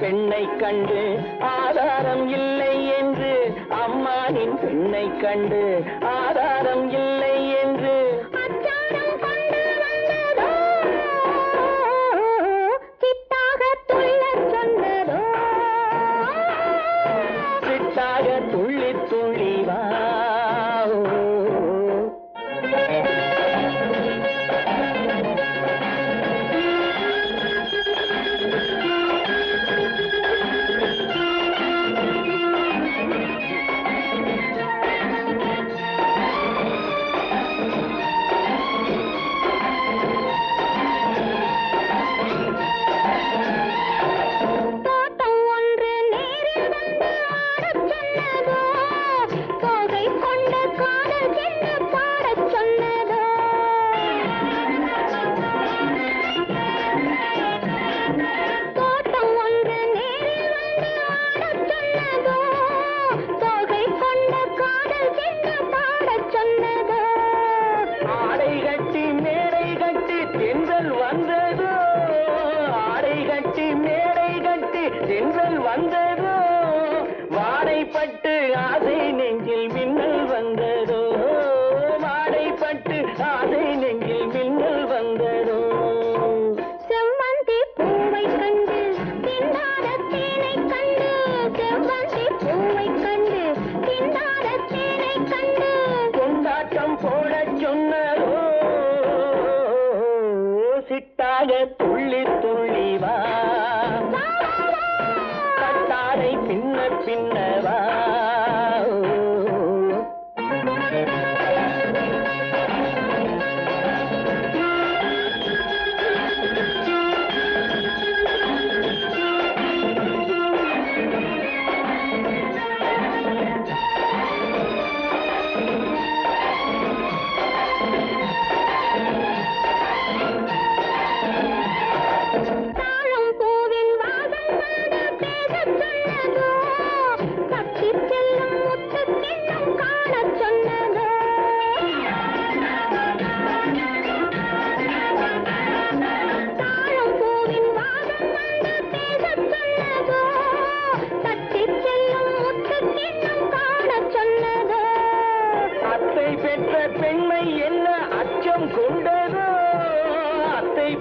பெண்ணை கண்டு ஆதாரம் இல்லை என்று அம்மானின் பெண்ணை கண்டு ஆதாரம் இல்லை வந்தது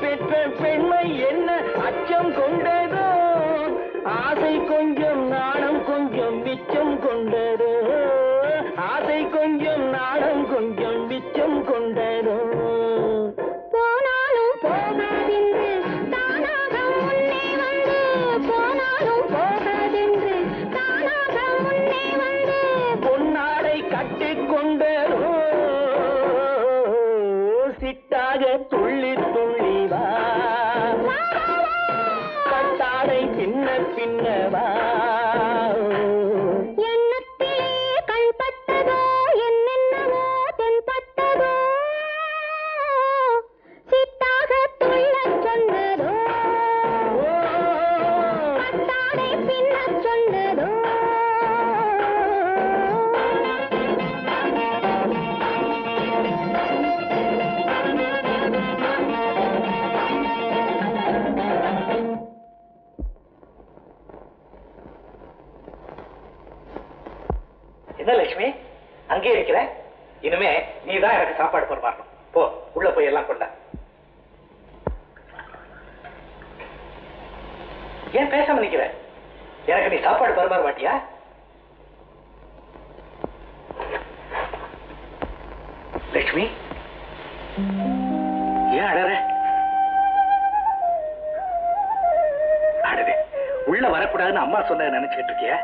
பெற்ற பெண்மை என்ன அச்சம் கொண்டதோ? ஆசை கொஞ்சம் நாணம் கொஞ்சம் மிச்சம் கொண்டதோ? ஆசை கொஞ்சம் நாணம் கொஞ்சம் மிச்சம் கொண்டதோ? போனாலும் போகாதென்று தானாக முன்னே வந்து சிட்டாக துள்ளி துள்ளி பாத்தியா? லட்சுமி? ஏன் அடற அடவே உள்ள வரக்கூடாதுன்னு அம்மா சொன்ன நினைச்சுக்கிட்டு இருக்கிய?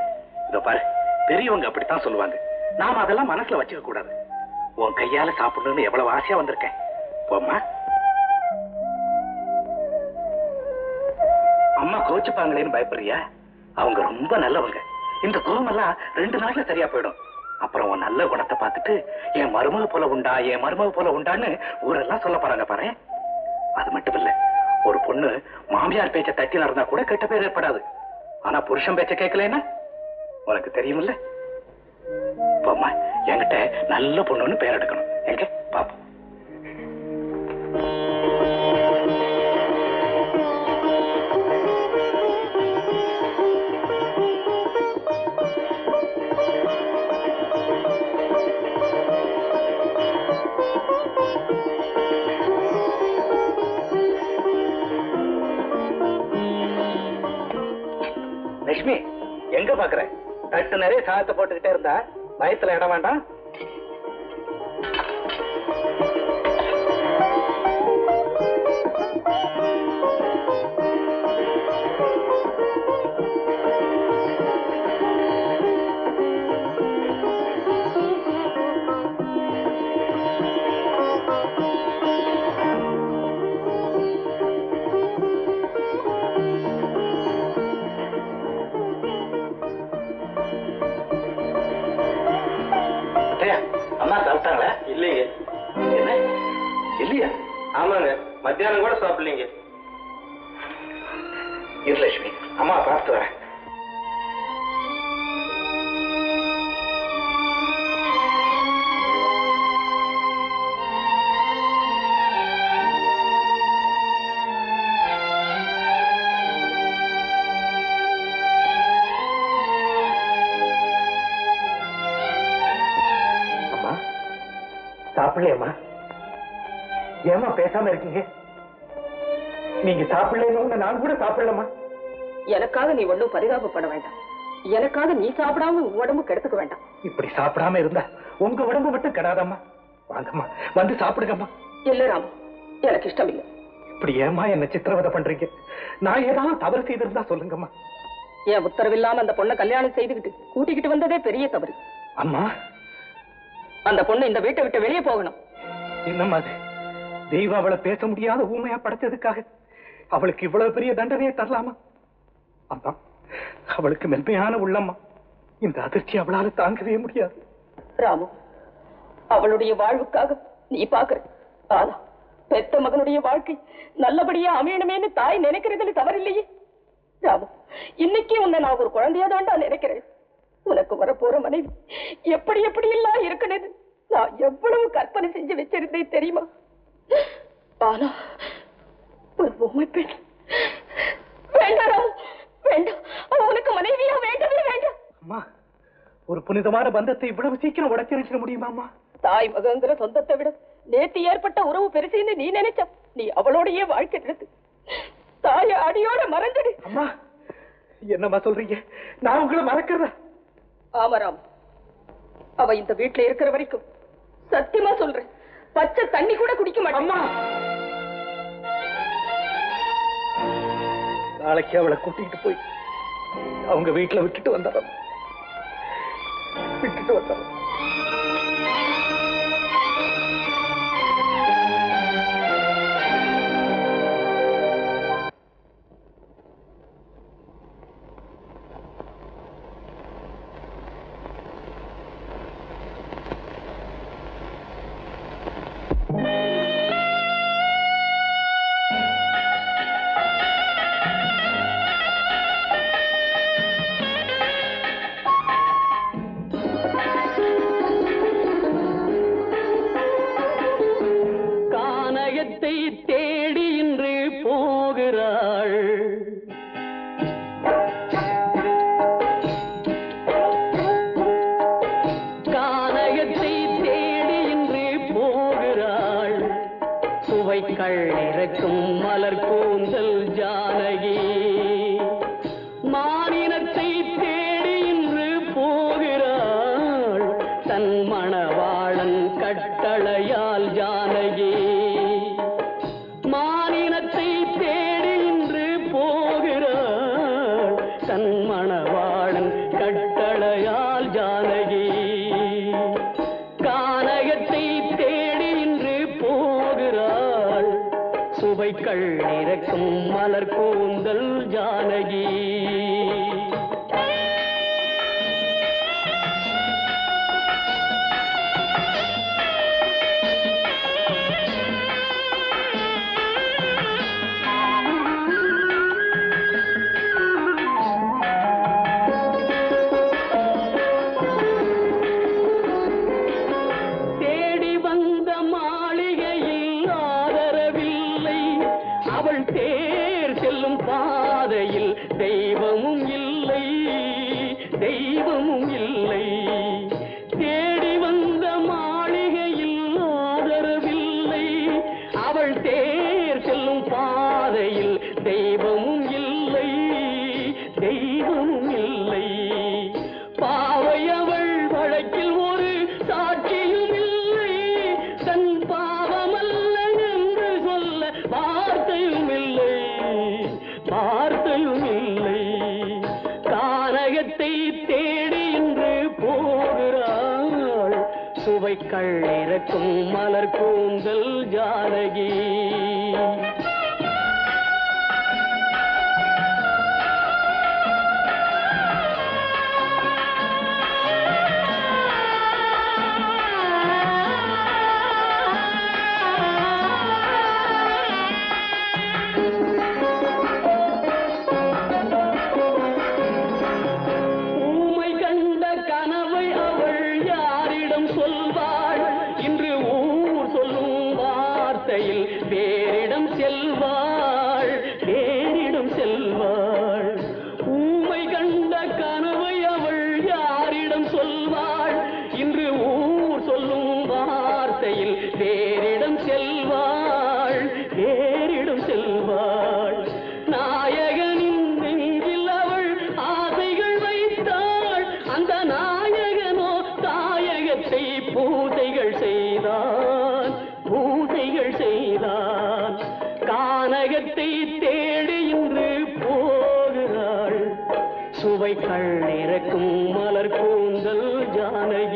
இதோ பாரு பெரியவங்க அப்படித்தான் சொல்லுவாங்க. நாம அதெல்லாம் மனசுல வச்சுக்க கூடாது. உன் கையால சாப்பிடணும்னு எவ்வளவு ஆசையா வந்திருக்கேன். போம்மா. அம்மா கோச்சுப்பாங்களேன்னு பயப்படுறியா? அவங்க ரொம்ப நல்லவங்க. இந்த குருமெல்லாம் ரெண்டு நாள்ல சரியா போயிடும். அப்புறம் உன் நல்ல குணத்தை பார்த்துட்டு என் மருமக போல உண்டா என் மருமக போல உண்டான்னு ஊரெல்லாம் சொல்ல போறாங்க பாரு அது மட்டும் இல்ல ஒரு பொண்ணு மாமியார் பேச்ச தட்டி நடந்தா கூட கெட்ட பேர் ஏற்படாது. ஆனா புருஷன் பேச்ச கேட்கலன்னா? உனக்கு தெரியுமில்ல போம்மா என்கிட்ட நல்ல பொண்ணுன்னு பேர் எடுக்கணும். எங்க? பாப்போம். தட்டு போட்டுக்கிட்டே இருந்தா வயத்துல இடம் வேண்டாம். அத்தையா, அம்மா சாப்பிட்டாங்களா? இல்லைங்க. என்ன? இல்லையா? ஆமாங்க. மத்தியானம் கூட சாப்பிடலீங்க. இரு லட்சுமி அம்மா பார்த்து வரேன். சாப்பிடலையம்மா? ஏமா பேசாம இருக்கீங்க? நீங்க சாப்பிடலன்னு நான் கூட சாப்பிடலம்மா. எனக்காக நீ ஒண்ணும் பரிதாபப்பட வேண்டாம். எனக்காக நீ சாப்பிடாம உன் உடம்பு கெடுத்துக்க வேண்டாம். இப்படி சாப்பிடாம இருந்தா உங்க உடம்பு மட்டும் கெடாதம்மா. வாங்கம்மா வந்து சாப்பிடுங்கம்மா. இல்ல ராமு எனக்கு இஷ்டம் இல்லை இப்படி ஏமா என்ன சித்திரவதை பண்றீங்க? நான் ஏதாவது தவறு செய்திருந்தா சொல்லுங்கம்மா. என் உத்தரவில்லாம அந்த பொண்ணை கல்யாணம் செய்துக்கிட்டு கூட்டிக்கிட்டு வந்ததே பெரிய தவறு. அம்மா அந்த பொண்ணு இந்த வீட்டை விட்டு வெளியே போகணும். என்னம்மா அது? தெய்வம் அவளை பேச முடியாத ஊமையா படைச்சதுக்காக அவளுக்கு இவ்வளவு பெரிய தண்டனையை தரலாமா? அம்மா அவளுக்கு மென்மையான உள்ளம்மா. இந்த அதிர்ச்சி அவளால தாங்கவே முடியாது. ராமு அவளுடைய வாழ்வுக்காக நீ பாக்குற ஆனா பெத்த மகனுடைய வாழ்க்கை நல்லபடியா அமையணுமேன்னு தாய் நினைக்கிறதுல தவறில்லையே. ராமு இன்னைக்கு உன்னை நான் ஒரு குழந்தையா தாண்டா நினைக்கிறேன். உனக்கு வரப்போற மனைவி எப்படி எப்படி எல்லாம் இருக்கணும்னு நான் எவ்வளவு கற்பனை செஞ்சு வச்சிருந்தேன் தெரியுமா? ஆனா ஒரு பொம்மை பெண். வேண்டாம் வேண்டாம். உனக்கு மனைவியா வேண்டவே வேண்டாம்? அம்மா ஒரு புனிதமான பந்தத்தை இவ்வளவு சீக்கிரம் உடைச்சிருக்க முடியுமாம்மா தாய் மகங்கிற சொந்தத்தை விட நேத்து ஏற்பட்ட உறவு பெருசுன்னு நீ நினைச்ச நீ அவளோடயே வாழ்க்கை நடத்து. தாய அடியோட மறந்துடு. அம்மா என்னம்மா சொல்றீங்க? நான் உங்களை மறக்கிறதா? ஆமராம். அவ இந்த வீட்டுல இருக்கிற வரைக்கும் சத்தியமா சொல்றேன். பச்சை தண்ணி கூட குடிக்க மாட்டேன். நாளைக்கு அவளை கூட்டிட்டு போய் அவங்க வீட்டுல விட்டுட்டு வந்துடுறோம் விட்டுட்டு வந்துடுறோம் சுவைக்கள் இறக்கும் மலர் கூந்தல் ஜானகி. கள்ளிறக்கும் மலர் கூந்தல் ஜானகி. சொர்க்கத்தை தேடி இன்று போகிறாள். சுவை கண் இறக்கும் மலர் கூந்தல் ஜானகி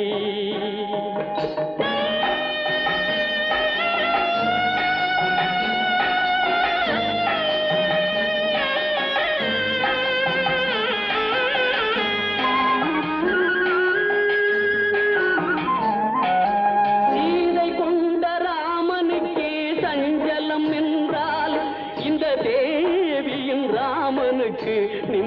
me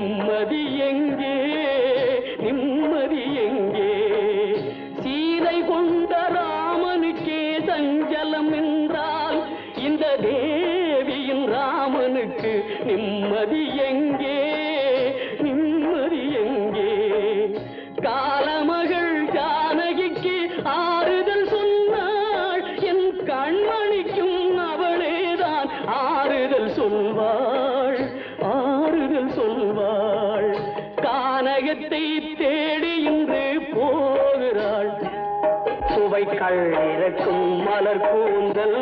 இறக்கும் மலர் கூந்தல்